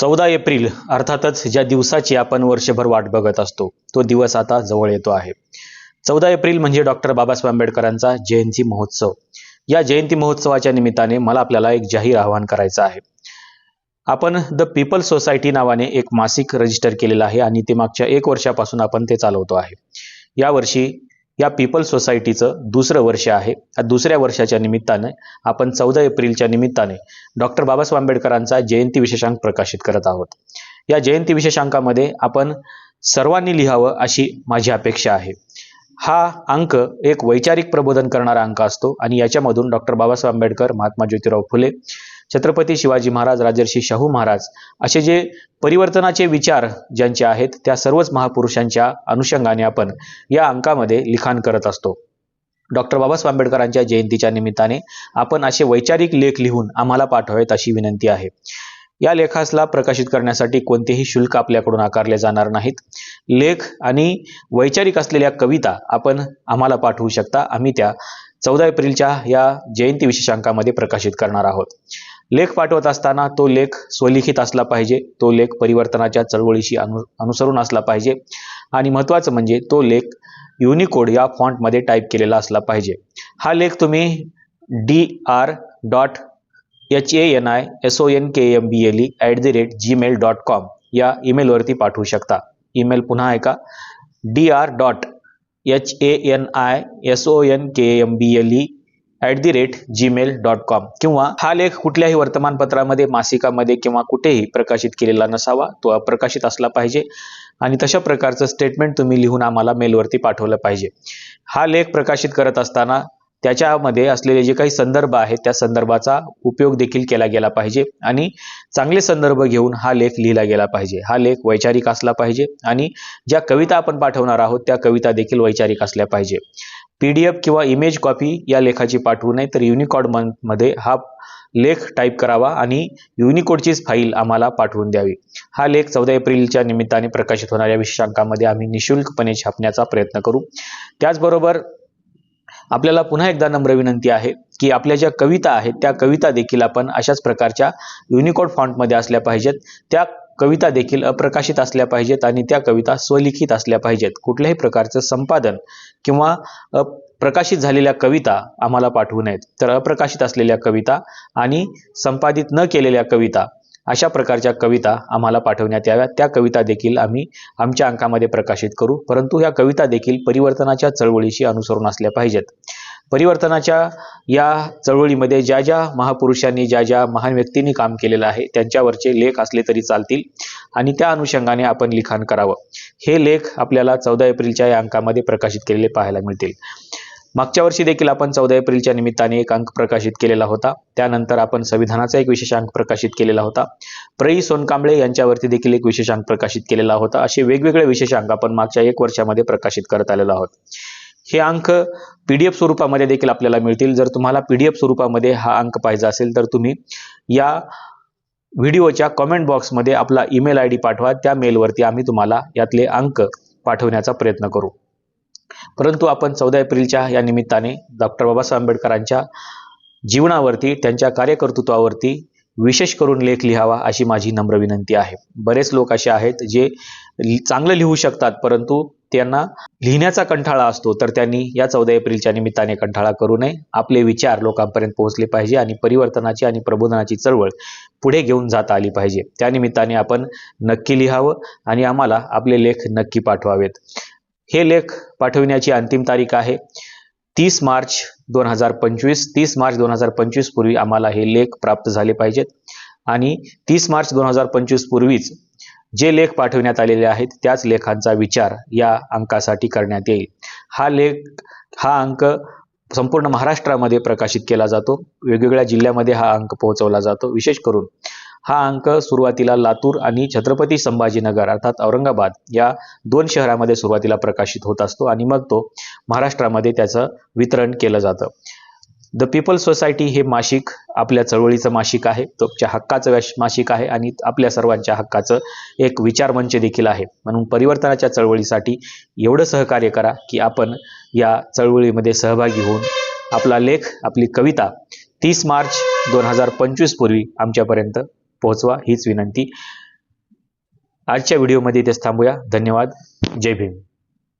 चौदा एप्रिल अर्थातच ज्या दिवसाची आपण वर्षभर वाट बघत असतो तो दिवस आता जवळ येतो आहे. चौदा एप्रिल म्हणजे डॉक्टर बाबासाहेब आंबेडकरांचा जयंती महोत्सव. या जयंती महोत्सवाच्या निमित्ताने मला आपल्याला एक जाहीर आवाहन करायचं आहे. आपण द पीपल सोसायटी नावाने एक मासिक रजिस्टर केलेलं आहे आणि ते मागच्या एक वर्षापासून आपण ते चालवतो आहे. यावर्षी या पीपल सोसायटीचं दुसरं वर्ष आहे. या दुसऱ्या वर्षाच्या निमित्ताने आपण चौदा एप्रिलच्या निमित्ताने डॉक्टर बाबासाहेब आंबेडकरांचा जयंती विशेषांक प्रकाशित करत आहोत. या जयंती विशेषांकामध्ये आपण सर्वांनी लिहावं अशी माझी अपेक्षा आहे. हा अंक एक वैचारिक प्रबोधन करणारा अंक असतो आणि याच्यामधून डॉक्टर बाबासाहेब आंबेडकर महात्मा ज्योतिराव फुले छत्रपती शिवाजी महाराज राजर्षी शाहू महाराज असे जे परिवर्तनाचे विचार ज्यांचे आहेत त्या सर्वच महापुरुषांच्या अनुषंगाने आपण या अंकामध्ये लिखाण करत असतो. डॉक्टर बाबासाहेब आंबेडकरांच्या जयंतीच्या निमित्ताने आपण असे वैचारिक लेख लिहून आम्हाला पाठवावेत अशी विनंती आहे. या लेखासला प्रकाशित करण्यासाठी कोणतेही शुल्क आपल्याकडून आकारले जाणार नाहीत. लेख आणि वैचारिक असलेल्या कविता आपण आम्हाला पाठवू शकता. आम्ही त्या चौदा एप्रिलच्या या जयंती विशेषांकामध्ये प्रकाशित करणार आहोत. लेख पाठवत असताना तो लेख स्वलिखित असला पाहिजे. तो लेख परिवर्तनाच्या चळवळीशी अनु अनुसरून असला पाहिजे. आणि महत्त्वाचं म्हणजे तो लेख युनिकोड या फॉन्टमध्ये टाईप केलेला असला पाहिजे. हा लेख तुम्ही D R dot H A N I S O N K M B L E at the rate Gmail dot com या ईमेलवरती पाठवू शकता. ईमेल पुन्हा ऐका D R dot H A N I S O N K M B L E at the rate Gmail dot com किंवा हा लेख कुठल्याही वर्तमानपत्रामध्ये मासिकामध्ये किंवा कुठेही प्रकाशित केलेला नसावा तो अप्रकाशित असला पाहिजे. आणि तशा प्रकारचं स्टेटमेंट तुम्ही लिहून आम्हाला मेलवरती पाठवलं पाहिजे. हा लेख प्रकाशित करत असताना त्याच्यामध्ये असलेले जे काही संदर्भ आहेत त्या संदर्भाचा उपयोग देखील केला गेला पाहिजे आणि चांगले संदर्भ घेऊन हा लेख लिहिला गेला पाहिजे. हा लेख वैचारिक असला पाहिजे आणि ज्या कविता आपण पाठवणार आहोत त्या कविता देखील वैचारिक असल्या पाहिजे. पी डी एफ किंवा इमेज कॉपी या लेखाची पाठवू नये तर युनिकॉडमध्ये हा लेख टाईप करावा आणि युनिकोडचीच फाईल आम्हाला पाठवून द्यावी. हा लेख चौदा एप्रिलच्या निमित्ताने प्रकाशित होणाऱ्या विशेषांकामध्ये आम्ही निशुल्कपणे छापण्याचा प्रयत्न करू. त्याचबरोबर आपल्याला पुन्हा एकदा नम्र विनंती आहे की आपल्या ज्या कविता आहेत त्या कविता देखील आपण अशाच प्रकारच्या युनिकोड फॉन्टमध्ये असल्या पाहिजेत. त्या कविता देखील अप्रकाशित असल्या पाहिजेत आणि त्या कविता स्वलिखित असल्या पाहिजेत. कुठल्याही प्रकारचं संपादन किंवा प्रकाशित झालेल्या कविता आम्हाला पाठवू नयेत. तर अप्रकाशित असलेल्या कविता आणि संपादित न केलेल्या कविता अशा प्रकारच्या कविता आम्हाला पाठवण्यात याव्यात. त्या कविता देखील आम्ही आमच्या अंकामध्ये प्रकाशित करू. परंतु ह्या कविता देखील परिवर्तनाच्या चळवळीशी अनुसरून असल्या पाहिजेत. परिवर्तनाच्या या चळवळीमध्ये ज्या ज्या महापुरुषांनी ज्या ज्या महान व्यक्तींनी काम केलेलं आहे त्यांच्यावरचे लेख असले तरी चालतील. आणि त्या अनुषंगाने आपण लिखाण करावं. हे लेख आपल्याला चौदा एप्रिलच्या या अंकामध्ये प्रकाशित केलेले पाहायला मिळतील. मागच्या वर्षी देखील आपण चौदा एप्रिलच्या निमित्ताने एक अंक प्रकाशित केलेला होता. त्यानंतर आपण संविधानाचा एक विशेष अंक प्रकाशित केलेला होता. प्रई सोनकांबळे यांच्यावरती देखील एक विशेष अंक प्रकाशित केलेला होता. असे वेगवेगळे विशेषांक आपण मागच्या एक वर्षामध्ये प्रकाशित करत आलेलो आहोत. हे अंक पी डी एफ स्वरूपामध्ये देखील आपल्याला मिळतील. जर तुम्हाला पी डी एफ स्वरूपामध्ये हा अंक पाहिजे असेल तर तुम्ही या व्हिडिओच्या कॉमेंट बॉक्समध्ये आपला ईमेल आय डी पाठवा. त्या मेलवरती आम्ही तुम्हाला यातले अंक पाठवण्याचा प्रयत्न करू. परंतु आपण चौदा एप्रिलच्या या निमित्ताने डॉक्टर बाबासाहेब आंबेडकरांच्या जीवनावरती त्यांच्या कार्यकर्तृत्वावरती विशेष करून लेख लिहावा अशी माझी नम्र विनंती आहे. बरेच लोक असे आहेत जे चांगलं लिहू शकतात परंतु त्यांना लिहिण्याचा कंठाळा असतो तर त्यांनी या चौदा एप्रिलच्या निमित्ताने कंठाळा करू नये. आपले विचार लोकांपर्यंत पोहोचले पाहिजे आणि परिवर्तनाची आणि प्रबोधनाची चळवळ पुढे घेऊन जाता आली पाहिजे. त्यानिमित्ताने आपण नक्की लिहावं आणि आम्हाला आपले लेख नक्की पाठवावेत. हे लेख पाठविण्याची अंतिम तारीख आहे तीस मार्च दोन हजार पंचवीस. तीस मार्च दोन हजार पंचवीस पूर्वी आम्हाला हे लेख प्राप्त झाले पाहिजेत. आणि तीस मार्च दोन हजार पंचवीस पूर्वीच जे लेख पाठवण्यात आलेले आहेत त्याच लेखांचा विचार या अंकासाठी करण्यात येईल. हा लेख हा अंक संपूर्ण महाराष्ट्रामध्ये प्रकाशित केला जातो. वेगवेगळ्या जिल्ह्यामध्ये हा अंक पोहोचवला जातो. विशेष करून हा अंक सुरुवातीला लातूर आणि छत्रपती संभाजीनगर अर्थात औरंगाबाद या दोन शहरामध्ये सुरुवातीला प्रकाशित होत असतो आणि मग तो महाराष्ट्रामध्ये त्याचं वितरण केलं जातं. द पीपल सोसायटी हे मासिक आपल्या चळवळीचं मासिक आहे. तुमच्या हक्काचं मासिक आहे आणि आपल्या सर्वांच्या हक्काचं एक विचारमंच देखील आहे. म्हणून परिवर्तनाच्या चळवळीसाठी एवढं सहकार्य करा की आपण या चळवळीमध्ये सहभागी होऊन आपला लेख आपली कविता तीस मार्च दोन हजार पंचवीस पूर्वी आमच्यापर्यंत पोहोचवा हीच विनंती. आजच्या व्हिडिओमध्ये इथेच थांबूया. धन्यवाद. जय भीम.